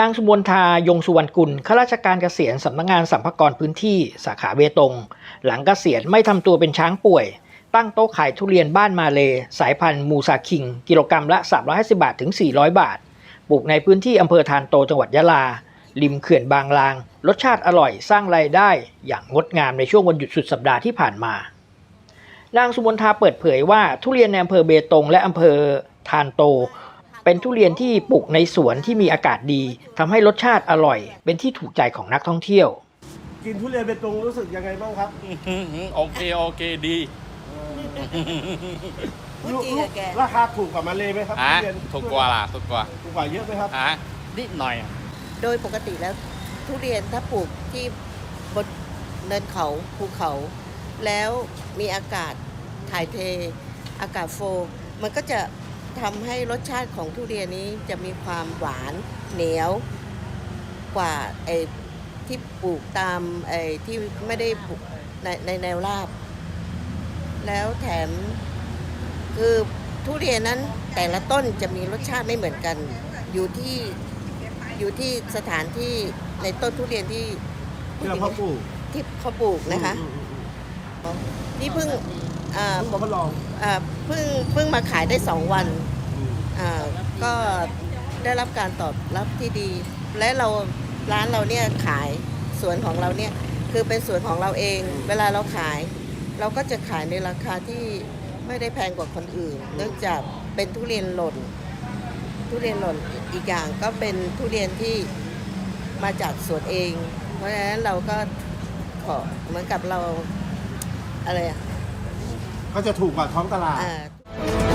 นางสุมนทายงสุวรรณกุลข้าราชการเกษียณสำนักงานสัมภากรพื้นที่สาขาเบตง หลังเกษียณไม่ทำตัวเป็นช้างป่วย ตั้งโต๊ะขายทุเรียนบ้านมาเล สายพันธุ์มูซาคิง กิโลกรัมละ 350 บาทถึง 400 บาท ปลูกในพื้นที่อำเภอทานโตจังหวัดยะลา ริมเขื่อนบางลาง รสชาติอร่อยสร้างรายได้ อย่างงดงามในช่วงวันหยุดสุดสัปดาห์ที่ผ่านมานางสุมนทาเปิดเผยว่าทุเรียนในอำเภอเบตงและอำเภอทานโต เป็นทุเรียนที่ปลูกในสวนที่มีอากาศดีทำให้รสชาติอร่อย เป็นที่ถูกใจของนักท่องเที่ยว กินทุเรียนเบตงรู้สึกยังไงบ้างครับอื้อหือโอเคโอเคดีพูดจริงอะแก ราคาถูกกว่ามาเลยไหมครับฮะทุเรียนถูกกว่าล่ะถูกกว่าถูกกว่าเยอะไหมครับฮะนิดหน่อย โดยปกติแล้วทุเรียนถ้าปลูกที่บนเนินเขาภูเขา แล้วมีอากาศถ่ายเท อากาศโฟลว์มันก็จะ ทำให้รสชาติของทุเรียนนี้จะมีความหวานเหนียวกว่าไอ้ที่ปลูกตามไอ้ที่ไม่ได้ปลูกในในแนวราบ แล้วแถมคือทุเรียนนั้นแต่ละต้นจะมีรสชาติไม่เหมือนกัน อยู่ที่อยู่ที่สถานที่ในต้นทุเรียนที่ที่เราเพาะปลูกที่เขาปลูกนะคะอื มอืมนี่เพิ่งอ่าอืมผมทดลองอ่าเพิ่งเพิ่งมาขายได้สองวันอืมอ่าก็ได้รับการตอบรับที่ดี และเราร้านเราเนี่ยขายสวนของเราเนี่ยคือเป็นสวนของเราเอง เวลาเราขาย เราก็จะขายในราคาที่ไม่ได้แพงกว่าคนอื่น เนื่องจากเป็นทุเรียนหล่น ทุเรียนหล่นอีกอย่างก็เป็นทุเรียนที่มาจากสวนเอง เพราะฉะนั้นเราก็ขอเหมือนกับเราอะไรอะ ก็จะถูกกว่าท้องตลาดอ่า